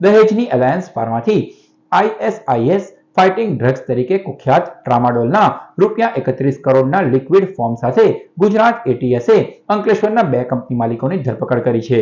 દહેજની alliance ફાર્માથી ISIS fighting drugs તરીકે કુખ્યાત ટ્રામાડોલના રૂપિયા એકત્રીસ કરોડના લિક્વિડ ફોર્મ સાથે ગુજરાત એટીએસએ અંકલેશ્વરના બે કંપની માલિકોની ધરપકડ કરી છે.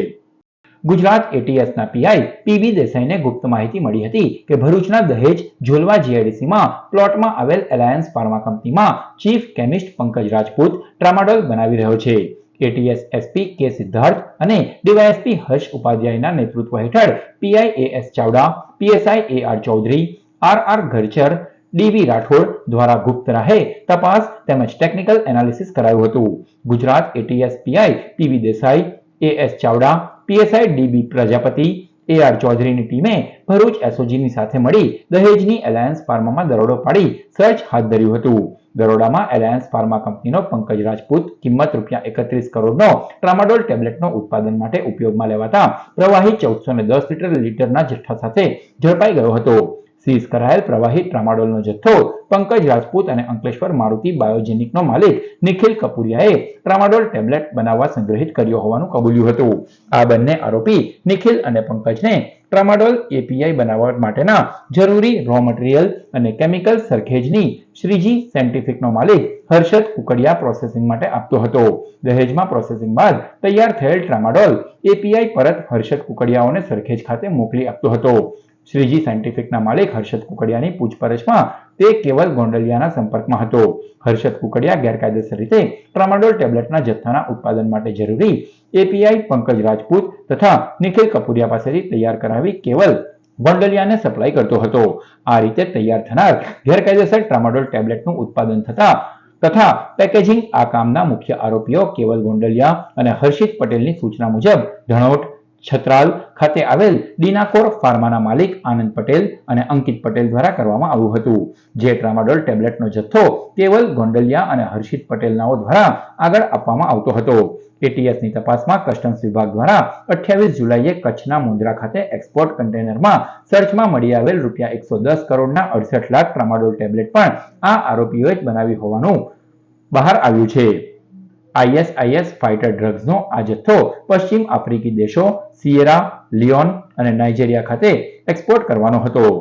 ગુજરાત એટીએસના પીઆઈ પીવી દેસાઈને ગુપ્ત માહિતી મળી હતી કે ભરૂચના દહેજ ઝોલવા જીઆઈડીસીમાં પ્લોટમાં આવેલ એલાયન્સ ફાર્મા કંપનીમાં chief chemist Pankaj Rajput tramadol બનાવી રહ્યો છે. એટીએસ એસપી કે સિદ્ધાર્થ અને ડીવાયએસપી હર્ષ ઉપાધ્યાયના નેતૃત્વ હેઠળ PI S Chavda PSI A R Chaudhary R R Gharchar DV Rathod દ્વારા ગુપ્ત રાહે તપાસ તેમજ ટેકનિકલ એનાલિસિસ કરાયું હતું. Gujarat ATS PI PV Desai, AS Chavda, PSI DB Prajapati A R ચૌધરીની ટીમે ભરૂચ એસઓજીની સાથે મળી દહેજની એલાયન્સ ફાર્મમાં દરોડો પાડી સર્ચ હાથ ધર્યું હતું. દરોડામાં એલાયન્સ ફાર્મા કંપનીનો પંકજ રાજપૂત કિંમત રૂપિયા એકત્રીસ કરોડનો ટ્રામાડોલ ટેબ્લેટનો ઉત્પાદન માટે ઉપયોગમાં લેવાતા પ્રવાહી ચૌદસો દસ લીટર લીટરના જથ્થા સાથે ઝડપાઈ ગયો હતો. સીઝ કરાયેલ પ્રવાહી ટ્રામાડોલનો જથ્થો પંકજ રાજપૂત અને અંકલેશ્વર મારુતિ બાયોજેનિકનો માલિક નિખિલ કપુરિયાએ ટ્રામાડોલ ટેબ્લેટ બનાવવા સંગ્રહિત કર્યો હોવાનું કબૂલ્યું હતું. આ બંને આરોપી નિખિલ અને પંકજને ટ્રામાડોલ એપીઆઈ બનાવવા માટેના જરૂરી રો મટીરિયલ અને કેમિકલ સરખેજની શ્રીજી સાયન્ટિફિકનો માલિક હર્ષદ કુકડિયા પ્રોસેસિંગ માટે આપતો હતો. દહેજમાં પ્રોસેસિંગ બાદ તૈયાર થયેલ ટ્રામાડોલ એપીઆઈ પરત હર્ષદ કુકડિયાઓને સરખેજ ખાતે મોકલી આપતો હતો. શ્રીજી સાયન્ટિફિકના માલિક હર્ષદ કુકડિયાની પૂછપરછમાં તે કેવલ ગોંડલિયાના સંપર્કમાં હતો. હર્ષદ કુકડિયા ગેરકાયદેસર રીતે ટ્રામાડોલ ટેબ્લેટના જથ્થાના ઉત્પાદન માટે જરૂરી એપીઆઈ પંકજ રાજપૂત તથા નિખિલ કપૂરિયા પાસેથી તૈયાર કરાવી કેવલ ગોંડલિયાને સપ્લાય કરતો હતો. આ રીતે તૈયાર થનાર ગેરકાયદેસર ટ્રામાડોલ ટેબ્લેટનું ઉત્પાદન થતા તથા પેકેજિંગ આ કામના મુખ્ય આરોપીઓ કેવલ ગોંડલિયા અને હર્ષિત પટેલની સૂચના મુજબ ધણોટ છત્રાલ ખાતે આવેલ ડીનાકોર ફાર્માના માલિક આનંદ પટેલ અને અંકિત પટેલ દ્વારા કરવામાં આવ્યું હતું. જે ટ્રામાડોલ ટેબ્લેટનો જથ્થો કેવલ ગોંડલિયા અને હર્ષિત પટેલનાઓ દ્વારા આગળ આપવામાં આવતો હતો. એટીએસની તપાસમાં કસ્ટમ્સ વિભાગ દ્વારા અઠ્યાવીસ જુલાઈએ કચ્છના મુંદ્રા ખાતે એક્સપોર્ટ કન્ટેનરમાં સર્ચમાં મળી આવેલ રૂપિયા એકસો દસ કરોડના અડસઠ લાખ ટ્રામાડોલ ટેબ્લેટ પણ આ આરોપીઓએ જ બનાવી હોવાનું બહાર આવ્યું છે. આઈએસઆઈએસ ફાઇટર ડ્રગ્સનો આ જથ્થો પશ્ચિમ આફ્રિકી દેશો સિયેરા લિયોન અને નાઇજેરિયા ખાતે એક્સપોર્ટ કરવાનો હતો.